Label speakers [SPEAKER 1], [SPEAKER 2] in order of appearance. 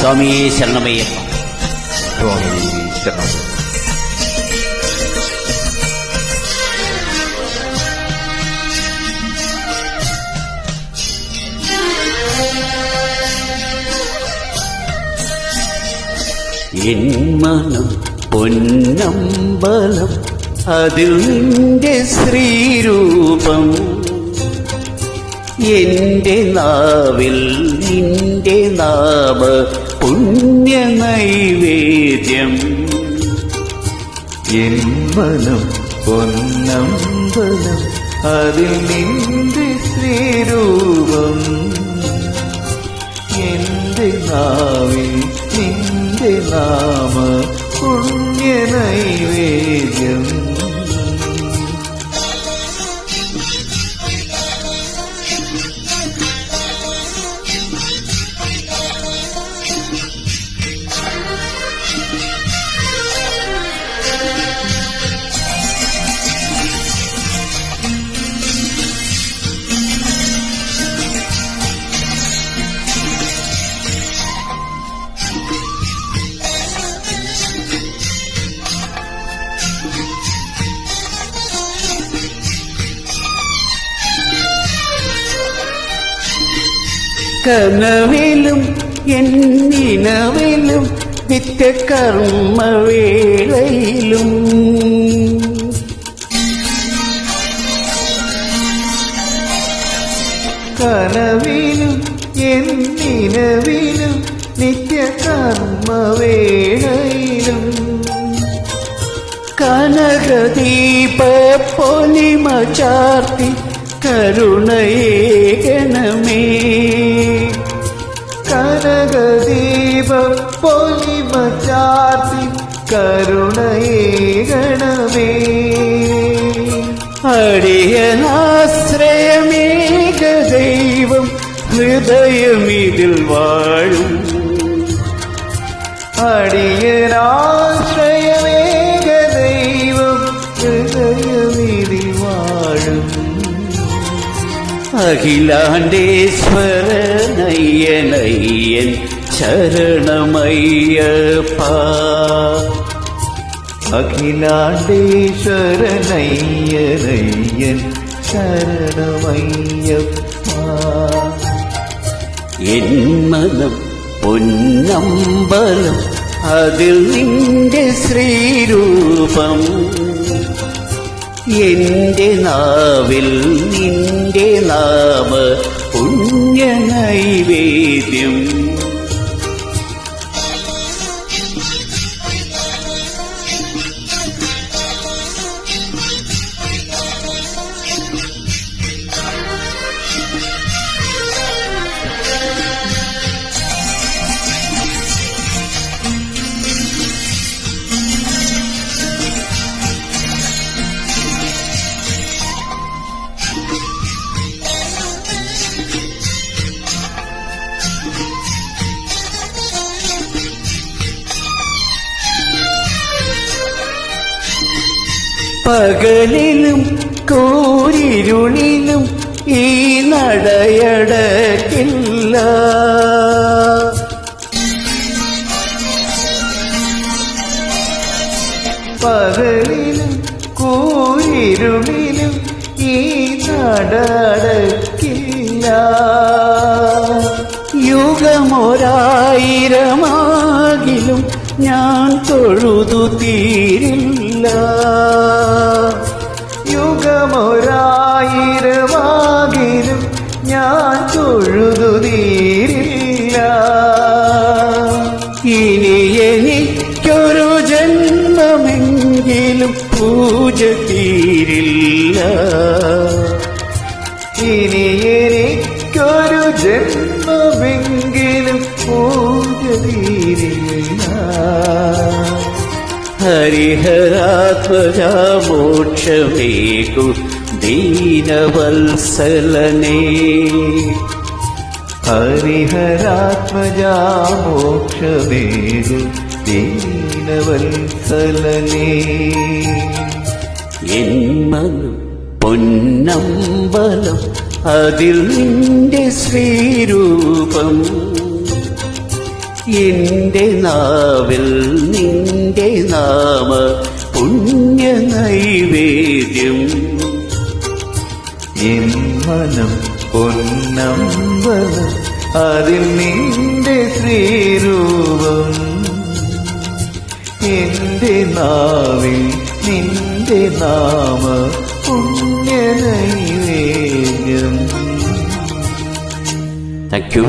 [SPEAKER 1] സ്വാമി ശരണമയ്യപ്പ.
[SPEAKER 2] സ്വാമി ശരണം.
[SPEAKER 1] എൻ മനം പൊന്നമ്പലം അതിൽ നിന്റെ ശ്രീരൂപം എന്റെ നാവിൽ നിന്റെ നാമ പുണ്യ നൈവേദ്യം
[SPEAKER 2] എൻ മനം പൊന്നമ്പലം അതിൽ നിന്റെ ശ്രീരൂപം എന്റെ നാവിൽ നിന്റെ നാമ പുണ്യ
[SPEAKER 1] കനവിലും എന്നിനവിലും നിത്യകർമ്മവേളയിലും
[SPEAKER 2] കനവിലും എന്നിനവിലും നിത്യകർമ്മവേളയിലും
[SPEAKER 1] കനകദീപ പൊലിമ ചാർത്തി കരുണയേകണമേ.
[SPEAKER 2] കനകദീപം പൊലിമ ചാർത്തി കരുണയേകണമേ
[SPEAKER 1] അടിയനാശ്രയമേക ദൈവം ഹൃദയമിതിൽ വാഴും.
[SPEAKER 2] അടിയനാശ്രയമേക ദൈവം ഹൃദയമിതിൽ വാഴും.
[SPEAKER 1] അഖിലാണ്ടേശ്വരനയ്യനയ്യൻ ശരണമയ്യപ്പ
[SPEAKER 2] അഖിലാണ്ടേശ്വരനയ്യനയ്യൻ ശരണമയ്യപ്പ.
[SPEAKER 1] എന്മനം മനം പൊന്നമ്പലം അതിൽ നിന്റെ ശ്രീരൂപം. എന്റെ നാവിൽ നിന്റെ നാമ പുണ്യ നൈവേദ്യം പകലിലും കൂരിരുളിലും ഈ നടയടക്കില്ല.
[SPEAKER 2] പകലിലും കൂരിരുളിലും ഈ നടക്കില്ല
[SPEAKER 1] യുഗമൊരായിരമാകിലും ഞാൻ തൊഴുതു തീരില്ല.
[SPEAKER 2] ഞാൻ തൊഴുതു തീരില്ല
[SPEAKER 1] ഇനി എനിക്കൊരു ജന്മമെങ്കിലും പൂജ തീരില്ല.
[SPEAKER 2] ഇനി എനിക്കൊരു ജന്മമെങ്കിലും പൂജ തീരില്ല.
[SPEAKER 1] ഹരിഹരാത്മജാമോക്ഷമേകു ദീനവത്സലനേ
[SPEAKER 2] ഹരിഹരാത്മജാമോക്ഷമേതു ദീനവത്സലനേ.
[SPEAKER 1] എന്മനം പൊന്നമ്പലം അതിൽ നിന്റെ ശ്രീരൂപം. എന്റെ നാവിൽ നിന്റെ നാമ പുണ്യ നൈവേദ്യം
[SPEAKER 2] എൻ മനം പൊന്നമ്പ അതിൽ നിന്റെ ശ്രീരൂപം. എന്റെ നാവിൽ നിന്റെ നാമ പുണ്യനൈവേദ്യം. Thank you